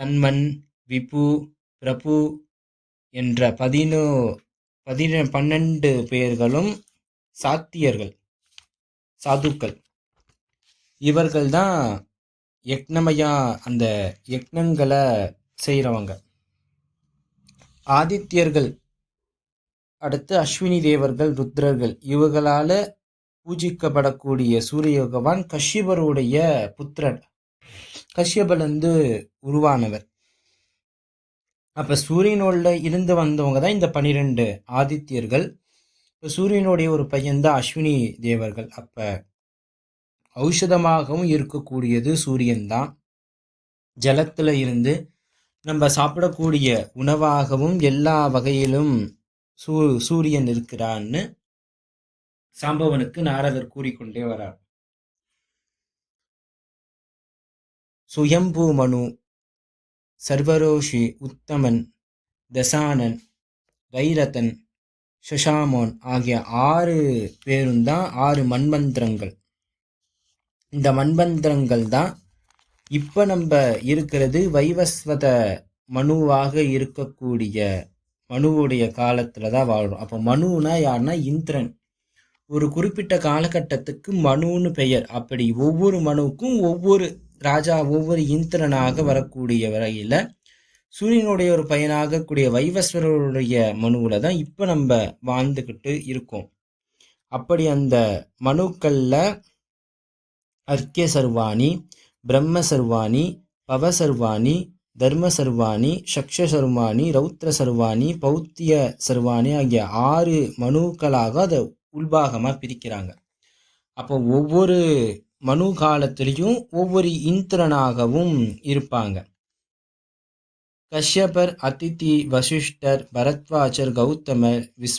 தன்மன் விபு பிரபு என்ற பதினோ பதின பன்னெண்டு பேர்களும் சாத்தியர்கள் சாதுக்கள். இவர்கள் தான் யக்னமையா அந்த யக்னங்களை செய்கிறவங்க ஆதித்யர்கள் அடுத்து அஸ்வினி தேவர்கள் ருத்ரர்கள் இவர்களால் பூஜிக்கப்படக்கூடிய சூரிய பகவான் கஷ்யபருடைய புத்திரன். கஷ்யபர் வந்து உருவானவர். அப்ப சூரியனோட இருந்து வந்தவங்க தான் இந்த பனிரெண்டு ஆதித்யர்கள். இப்போ சூரியனுடைய ஒரு பையன் தான் அஸ்வினி தேவர்கள். அப்ப ஔஷதமாகவும் இருக்கக்கூடியது சூரியன் தான். ஜலத்துல இருந்து நம்ம சாப்பிடக்கூடிய உணவாகவும் எல்லா வகையிலும் சூ சூரியன் இருக்கிறான்னு சாம்பவனுக்கு நாரதர் கூறிக்கொண்டே வரார். சுயம்பூமனு சர்வரோஷி உத்தமன் தசானன் வைரதன் ஷஷாமோன் ஆகிய ஆறு பேரும் தான் ஆறு மண்மந்திரங்கள் இந்த மண்மந்திரங்கள் தான் இப்போ நம்ம இருக்கிறது வைவஸ்வத மனுவாக இருக்கக்கூடிய மனுவுடைய காலத்தில் தான் வாழ்கிறோம் அப்போ மனுனா யாருன்னா இந்திரன். ஒரு குறிப்பிட்ட காலகட்டத்துக்கு மனுன்னு பெயர். அப்படி ஒவ்வொரு மனுவுக்கும் ஒவ்வொரு ராஜா ஒவ்வொரு இந்திரனாக வரக்கூடிய வரையில் சூரியனுடைய ஒரு பயனாக கூடிய வைவஸ்வரருடைய மனுவில் தான் இப்போ நம்ம வாழ்ந்துக்கிட்டு இருக்கோம். அப்படி அந்த மனுக்களில் அர்க்கிய சர்வாணி பிரம்ம சர்வாணி பவ சர்வாணி தர்ம சர்வாணி சக்ஷ சர்வாணி ரௌத்ர சர்வாணி பௌத்திய சர்வாணி ஆகிய ஆறு மனுக்களாக அதை உள்பாகமாக பிரிக்கிறாங்க. அப்போ ஒவ்வொரு மனு காலத்திலையும் ஒவ்வொரு இந்திரனாகவும் இருப்பாங்க. கஷ்யபர் அதித்தி வசிஷ்டர் பரத்வாஜர் கௌதமர் விஸ்வ